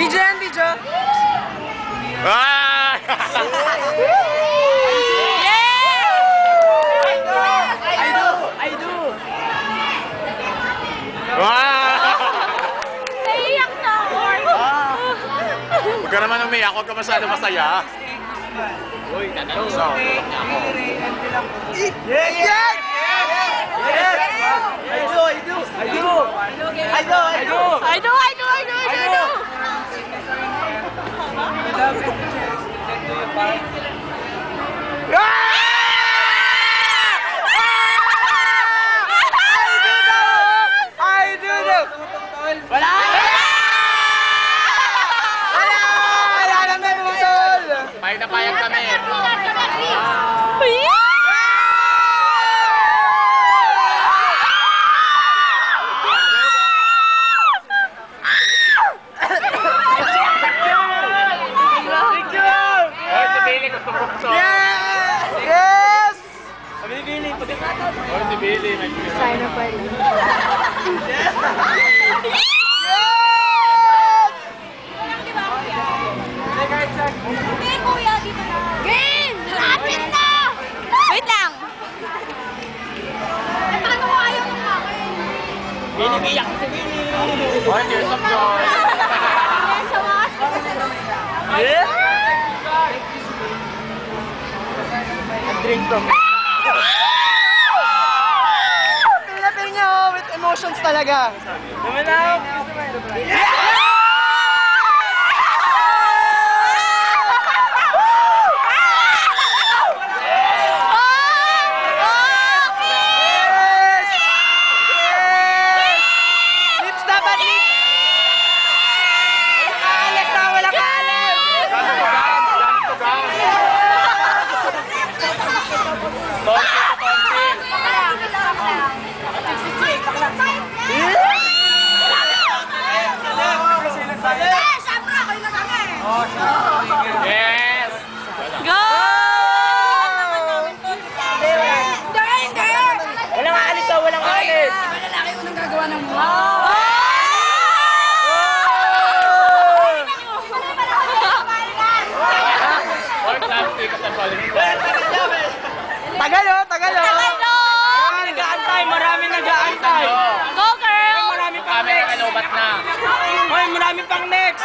Video yan, video. Ah! I do! I do! Ah! Naiyak na ako. Huwag ka naman umiyak, huwag ka masyado masaya. Uy, tatanong sa ako. Yes! Yes! Yes! I do, I do, I do. I do, I do. I do, I do, I do, I do, I do. I do daw! Wala! Wala! Wala nang nanutol! Payag na payag kami. Hoy, si Billy gusto mo gusto. Yes! Yes! Hoy, si Billy. may Sana pala. Yes! Hindi, kuya, dito na. Green! Lapit na! Wait lang. Eh, paano ko ayaw sa akin? Binigiyak si Billy! Hoy, tears of joy. Eh, Yes! Drink to. Pinapil niya oh, with emotions talaga. Naman ako. Yes! Yes! Go! Hindi, hindi! Walang aalis daw, walang aalis! Di ba lalaki unang gagawa ng mukha? Tagal oh, tagal oh. Tagal. Nag-aantay, marami nag-aantay. Go girl! Marami pang next. Camera kalobat na. Hoy, marami pang next.